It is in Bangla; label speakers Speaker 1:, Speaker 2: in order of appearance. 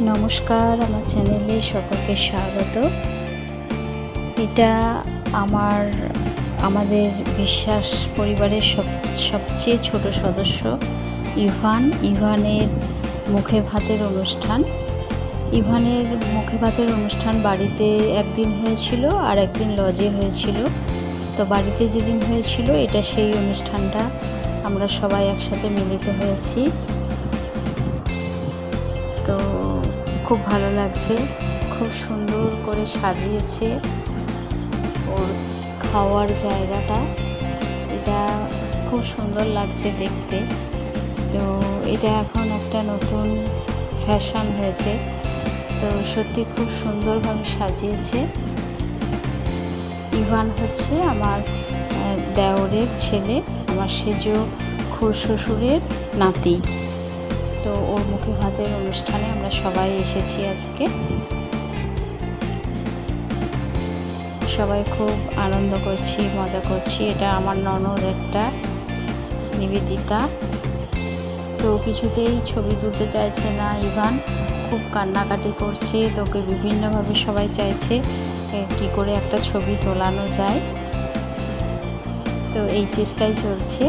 Speaker 1: নমস্কার, আমার চ্যানেলে সকলকে স্বাগত। এটা আমার, আমাদের বিশ্বাস পরিবারের সব, সবচেয়ে ছোট সদস্য ইভান। ইভানের মুখে ভাতের অনুষ্ঠান। ইভানের মুখে ভাতের অনুষ্ঠান বাড়িতে একদিন হয়েছিল আর একদিন লজে হয়েছিল। তো বাড়িতে যেদিন হয়েছিল, এটা সেই অনুষ্ঠানটা আমরা সবাই একসাথে মিলিত হয়েছি। খুব ভালো লাগছে। খুব সুন্দর করে সাজিয়েছে ওর খাওয়ার জায়গাটা। এটা খুব সুন্দর লাগছে দেখতে। তো এটা এখন একটা নতুন ফ্যাশন হয়েছে। তো সত্যি খুব সুন্দরভাবে সাজিয়েছে। ইভান হচ্ছে আমার দেওরের ছেলে, আমার সেজ খুর শ্বশুরের নাতি। তো ওর মুখে ভাতের অনুষ্ঠানে আমরা সবাই এসেছি আজকে। সবাই খুব আনন্দ করছি, মজা করছি। এটা আমার ননদ একটা, নিবেদিতা। তো কিছুতেই ছবি তুলতে চাইছে না ইভান। খুব কান্নাকাটি করছে, তোকে বিভিন্নভাবে সবাই চাইছে কি করে একটা ছবি তোলানো যায়। তো এই চেষ্টাই চলছে।